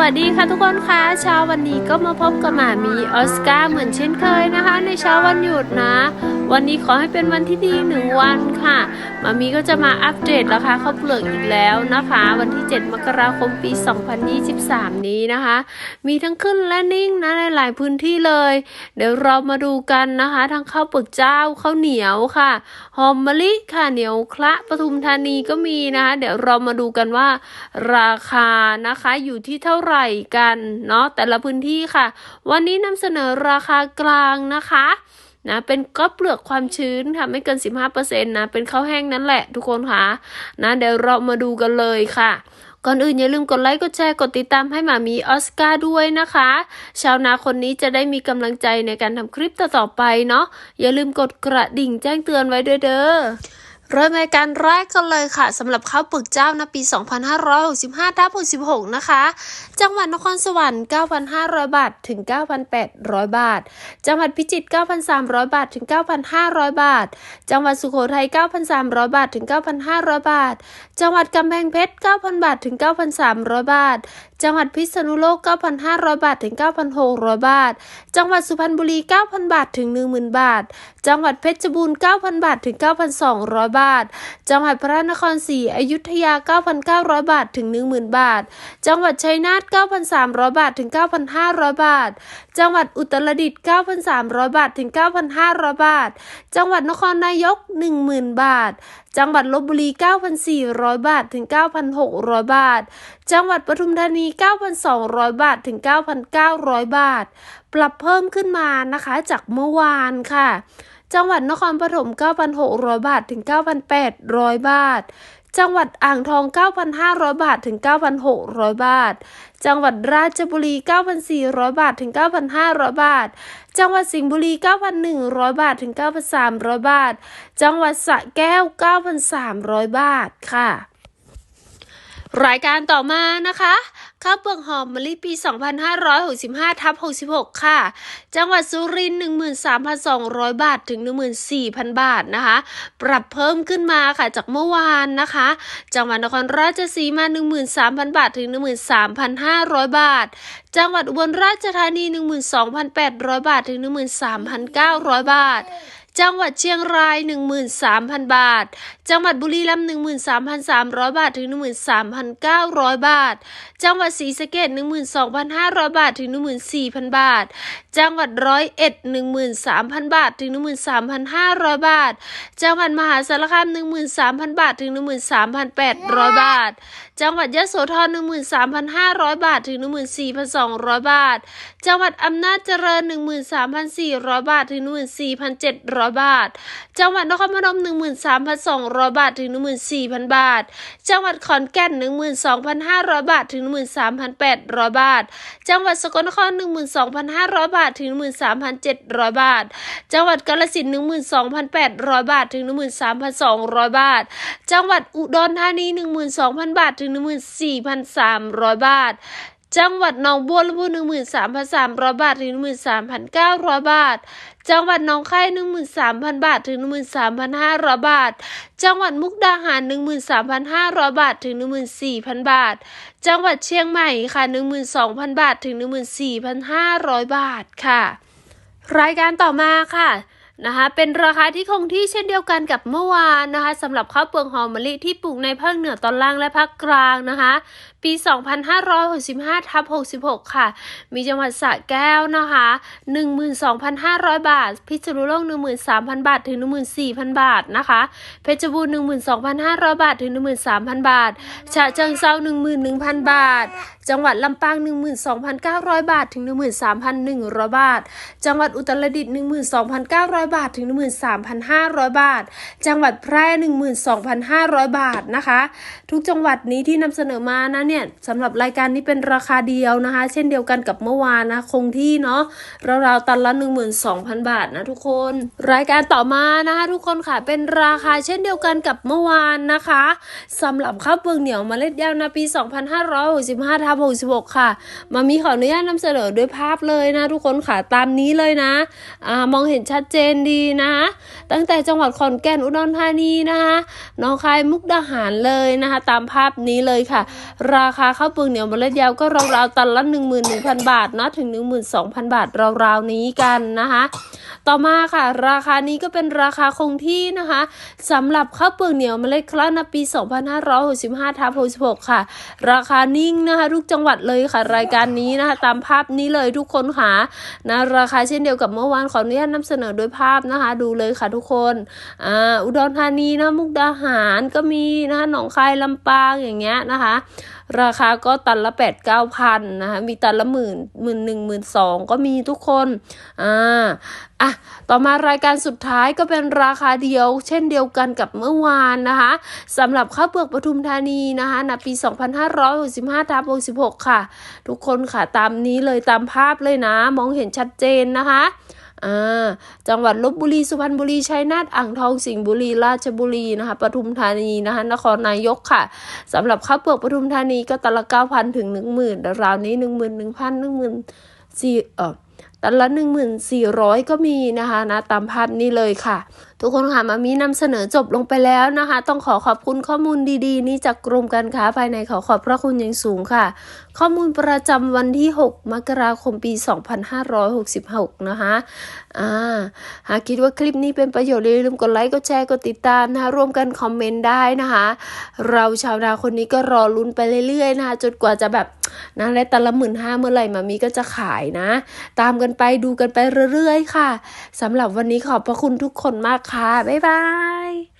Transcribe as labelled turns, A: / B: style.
A: วัสดีค่ะทุกคนคะเช้าวันนี้ก็มาพบกับหมามีออสการ์เหมือนเช่นเคยนะคะ ในเช้าวันหยุดนะ วันนี้ขอให้เป็นวันที่ดีหนึ่งวันค่ะหมามีก็จะมาอัปเดตราคาข้าวเปลือกอีกแล้วนะคะ วันที่ 7 มกราคมปี 2023 นี้นะคะ มีทั้งขึ้นและนิ่งนะในหลายพื้นที่เลย เดี๋ยวเรามาดูกันนะคะ ทั้งข้าวเปลือกเจ้าข้าวเหนียวค่ะหอมมะลิค่ะเหนียวคละปทุมธานีก็มีนะคะ เดี๋ยวเรามาดูกันว่าราคานะคะอยู่ที่เท่าไหร่กันเนาะแต่ละพื้นที่ค่ะ วันนี้นำเสนอราคากลางนะคะนะเป็นก็เปลือกความชื้นค่ะไม่เกิน 15%นะเป็นข้าวแห้งนั่นแหละทุกคนค่ะนะเดี๋ยวเรามาดูกันเลยค่ะก่อนอื่นอย่าลืมกดไลค์กดแชร์กดติดตามให้หมามีออสการ์ด้วยนะคะ ชาวนาคนนี้จะได้มีกำลังใจในการทำคลิปต่อๆไปเนาะอย่าลืมกดกระดิ่งแจ้งเตือนไว้ด้วยเด้อ เริ่มรายการแรกกันเลยค่ะสำหรับข้าวปลือกเจ้านะปี 2565ทับ66 นะคะ จังหวัดนครสวรรค์ 9,500 บาท ถึง 9,800 บาท จังหวัดพิจิตร 9,300 บาท ถึง 9,500 บาท จังหวัดสุโขทัย 9,300 บาท ถึง 9,500 บาท จังหวัดกำแพงเพชร 9,000 บาท ถึง 9,300 บาท จังหวัดพิษณุโลก 9,500 บาท ถึง 9,600 บาท จังหวัดสุพรรณบุรี 9,000 บาท ถึง 10,000 บาท จังหวัดเพชรบูรณ์ 9,000 บาท ถึง 9,200 บาทจังหวัดพระนครศรีอยุธยา 9,900 บาทถึง 10,000 บาท จังหวัดชัยนาท 9,300 บาทถึง 9,500 บาท จังหวัดอุตรดิตถ์ 9,300 บาทถึง 9,500 บาท จังหวัดนครนายก 10,000 บาท จังหวัดลบบุรี 9,400 บาทถึง 9,600 บาท จังหวัดปทุมธานี 9,200 บาทถึง 9,900 บาท ปรับเพิ่มขึ้นมานะคะจากเมื่อวานค่ะ จังหวัดนครปฐม 9,600 บาท ถึง 9,800 บาท จังหวัดอ่างทอง 9,500 บาท ถึง 9,600 บาท จังหวัดราชบุรี 9,400 บาท ถึง 9,500 บาท จังหวัดสิงห์บุรี 9,100 บาท ถึง 9,300 บาท จังหวัดสระแก้ว 9,300 บาท ค่ะ รายการต่อมานะคะข้าวเปลือกหอมมะลิปี 2565ทับ66 ค่ะ จังหวัดสุรินทร์13,200 บาทถึง 14,000 บาทนะคะ ปรับเพิ่มขึ้นมาค่ะจากเมื่อวานนะคะ จังหวัดนครราชสีมา 13,000 บาทถึง 13,500 บาท จังหวัดอุบลราชธานี 12,800 บาทถึง 13,900 บาท จังหวัดเชียงราย 13,000 บาท จังหวัดบุรีรัมย์13,300 บาท ถึง 13,900 บาท จังหวัดศรีสะเกษ12,500 บาท ถึง 14,000 บาท จังหวัดร้อยเอ็ด13,000 บาท ถึง 13,500 บาท จังหวัดมหาสารคาม13,000 บาท ถึง 13,800 บาท จังหวัดยะโสธร13,500 บาท ถึง 14,200 บาท จังหวัดอำนาจเจริญ 13,400 บาท ถึง 14,700 100 บาท จังหวัดนครพนม 13,200 บาท ถึง 14,000 บาท จังหวัดขอนแก่น 12,500 บาท ถึง 13,800 บาท จังหวัดสกลนคร 12,500 บาท ถึง 13,700 บาท จังหวัดกาฬสินธุ์12,800 บาท ถึง 13,200 บาท จังหวัดอุดรธานี 12,000 บาท ถึง 14,300 บาท จังหวัดหนองบัวลำพูหนึ่งหมื่นสามพันสามร้อยบาท ถึงหนึ่งหมื่นสามพันเก้าร้อยบาท จังหวัดหนองคายหนึ่งหมื่นสามพันบาท ถึงหนึ่งหมื่นสามพันห้าร้อยบาท จังหวัดมุกดาหารหนึ่งหมื่นสามพันห้าร้อยบาท ถึงหนึ่งหมื่นสี่พันบาท จังหวัดเชียงใหม่ค่ะหนึ่งหมื่นสองพันบาท ถึงหนึ่งหมื่นสี่พันห้าร้อยบาทค่ะ รายการต่อมาค่ะ นะคะ เป็นราคาที่คงที่เช่นเดียวกันกับเมื่อวานนะคะสำหรับข้าวเปลือกหอมมะลิที่ปลูกในภาคเหนือตอนล่างและภาคกลางนะคะ ปี 2565ทับ66 ค่ะ มีจังหวัดสระแก้วนะคะ 12,500 บาท พิษณุโลก 13,000 บาท ถึง 14,000 บาทนะคะ เพชรบูรณ์12,500 บาท ถึง 13,000 บาท ฉะเชิงเซา11,000 บาท จังหวัดลำปาง 12,900 บาท ถึง 13,100 บาท จังหวัดอุตรดิตถ์12,900บาทถึง 13,500 บาท จังหวัดแพร่ 12,500 บาทนะคะ ทุกจังหวัดนี้ที่นำเสนอมานะเนี่ยสำหรับรายการนี้เป็นราคาเดียวนะคะ เช่นเดียวกันกับเมื่อวานนะคงที่เนาะราวๆตันละ 12,000 บาทนะทุกคน รายการต่อมานะคะทุกคนค่ะเป็นราคาเช่นเดียวกันกับเมื่อวานนะคะสำหรับข้าวเปลือกเหนียวเมล็ดยาวนะปี 2565ทับ66 ค่ะมามีขออนุญาตนำเสนอด้วยภาพเลยนะทุกคนค่ะตามนี้เลยนะอมองเห็นชัดเจนดีนะตั้งแต่จังหวัดขอนแก่นอุดรธานีนะคะหน้องคายมุกดาหารเลยนะคะ ตามภาพนี้เลยค่ะ ราคาข้าวเปลือกเหนียวเมล็ดยาวก็ราวๆตันละ 11,000 บาทนะถึง 12,000 บาทราวๆนี้กันนะคะ ต่อมาค่ะ ราคานี้ก็เป็นราคาคงที่นะคะสำหรับข้าวเปลือกเหนียวเมล็ดคลาดปี 2565ทับ66ค่ะ ราคานิ่งนะคะทุกจังหวัดเลยค่ะ รายการนี้นะคะตามภาพนี้เลยทุกคนค่ะนะราคาเช่นเดียวกับเมื่อวานขออนุญาตนำเสนอโดยภาพนะคะ ดูเลยค่ะทุกคนอ่าอุดรธานีนะมุกดาหารก็มีนะคะหนองคายลำปางอย่างเงี้ยนะคะ ราคาก็ตันละแปดเก้าพันนะคะมีตันละหมื่นหมื่นหนึ่งหมื่นสองก็มีทุกคนอ่าอะต่อมารายการสุดท้ายก็เป็นราคาเดียว เช่นเดียวกันกับเมื่อวานนะคะสำหรับข้าวเปลือกปทุมธานีนะคะณปี 2565ทับ66 ค่ะ ทุกคนค่ะตามนี้เลยตามภาพเลยนะ มองเห็นชัดเจนนะคะ อ่าจังหวัดลบบุรีสุพรรณบุรีชัยนาทอ่างทองสิงห์บุรีราชบุรีนะคะปทุมธานีนะคะนครนายกค่ะสำหรับข้าวเปลือกปทุมธานีก็ตันละเก้าพันถึงหนึ่งหมื่นราวนี้หนึ่งหมื่นหนึ่งพันหนึ่งหมื่นสี่เออตันละหนึ่งหมื่นสี่ร้อยก็มีนะคะนะตามภาพนี้เลยค่ะ ทุกคนค่ะมามีนำเสนอจบลงไปแล้วนะคะ ต้องขอขอบคุณข้อมูลดีๆ นี้จากกรมการค้าภายในขอขอบพระคุณอย่างสูงค่ะ ข้อมูลประจำวันที่ 6 มกราคมปี 2566 นะคะอ่าหากคิดว่าคลิปนี้เป็นประโยชน์อย่าลืมกดไลค์กดแชร์กดติดตามนะคะร่วมกันคอมเมนต์ได้นะคะ เราชาวนาคนนี้ก็รอลุ้นไปเรื่อยๆนะคะจนกว่าจะแบบ นะและแต่ละหมื่นห้าเมื่อไหร่มามีก็จะขายนะ ตามกันไปดูกันไปเรื่อยๆค่ะสำหรับวันนี้ขอบพระคุณทุกคนมากค่ะ บ๊ายบาย